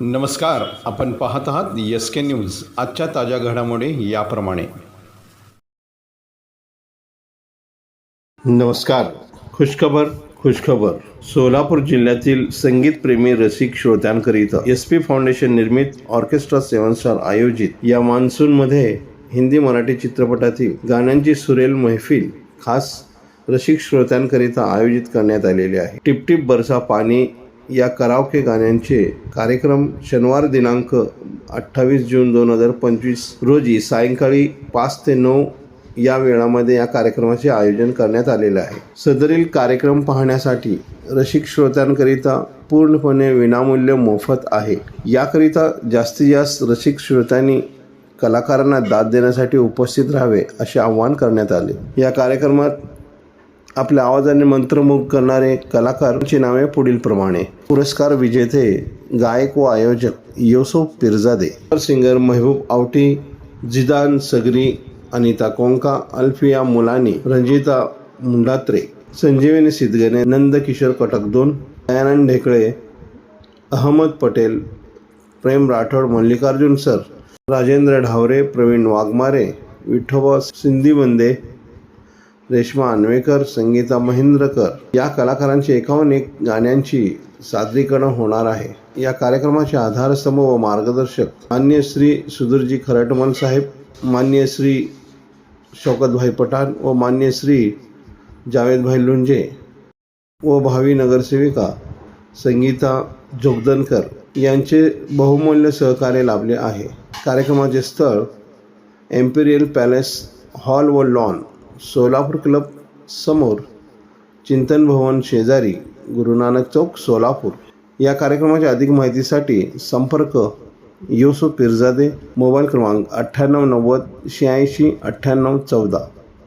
नमस्कार आपण पाहत आहात एस के न्यूज आजच्या ताज्या घडामोडी याप्रमाणे. नमस्कार खुशखबर खुशखबर. सोलापूर जिल्ह्यातील संगीतप्रेमी रसिक श्रोत्यांकरिता एस पी फाउंडेशन निर्मित ऑर्केस्ट्रा सेवन स्टार आयोजित या मान्सूनमध्ये हिंदी मराठी चित्रपटातील गाण्यांची सुरेल मैफिल खास रसिक श्रोत्यांकरिता आयोजित करण्यात आलेली आहे. टिपटिप बरसा पाणी या करावके गाण्यांचे कार्यक्रम शनिवार दिनांक अठ्ठावीस जून दोन हजार पंचवीस रोजी सायंकाळी पाच ते नऊ या वेळामध्ये या कार्यक्रमाचे आयोजन करण्यात आलेले आहे. सदरील कार्यक्रम पाहण्यासाठी रसिक श्रोत्यांकरिता पूर्णपणे विनामूल्य मोफत आहे. याकरिता जास्तीत जास्त रसिक श्रोत्यांनी कलाकारांना दाद देण्यासाठी उपस्थित राहावे असे आवाहन करण्यात आले. या कार्यक्रमात आपल्या आवाजाने मंत्रमुग्ध करणारे कलाकारांची नावे पुढील प्रमाणे. पुरस्कार विजेते गायक व आयोजक युसुफ पिरजादे. सिंगर महबूब आवटी जिदान सगरी अनिता कोंका अल्फिया मुलानी रंजिता मुंडात्रे संजीवनी सिद्धगणे नंदकिशोर कटक दोन दयानंद ढेकळे अहमद पटेल प्रेम राठोड मल्लिकार्जुन सर राजेंद्र ढावरे प्रवीण वाघमारे विठोबा सिंधीबंदे रेश्मा अन्वेकर संगीता महेंद्रकर या कलाकारांची एकावन्न एक गाण्यांची सादरीकरण होणार आहे. या कार्यक्रमाचे आधारस्तंभ व मार्गदर्शक मान्य श्री सुधीरजी खरटमल साहेब मान्य श्री शौकतभाई पठाण व मान्य श्री जावेदभाई लुंजे व भावी नगरसेविका संगीता जोगदनकर यांचे बहुमूल्य सहकार्य लाभले आहे. कार्यक्रमाचे स्थळ एम्पिरियल पॅलेस हॉल व लॉन सोलापूर क्लब समोर चिंतन भवन शेजारी गुरुनानक चौक सोलापूर. या कार्यक्रमाच्या अधिक माहितीसाठी संपर्क युसुफ पिरजादे मोबाईल क्रमांक अठ्ठ्याण्णव नव्वद शहाऐंशी अठ्ठ्याण्णव चौदा.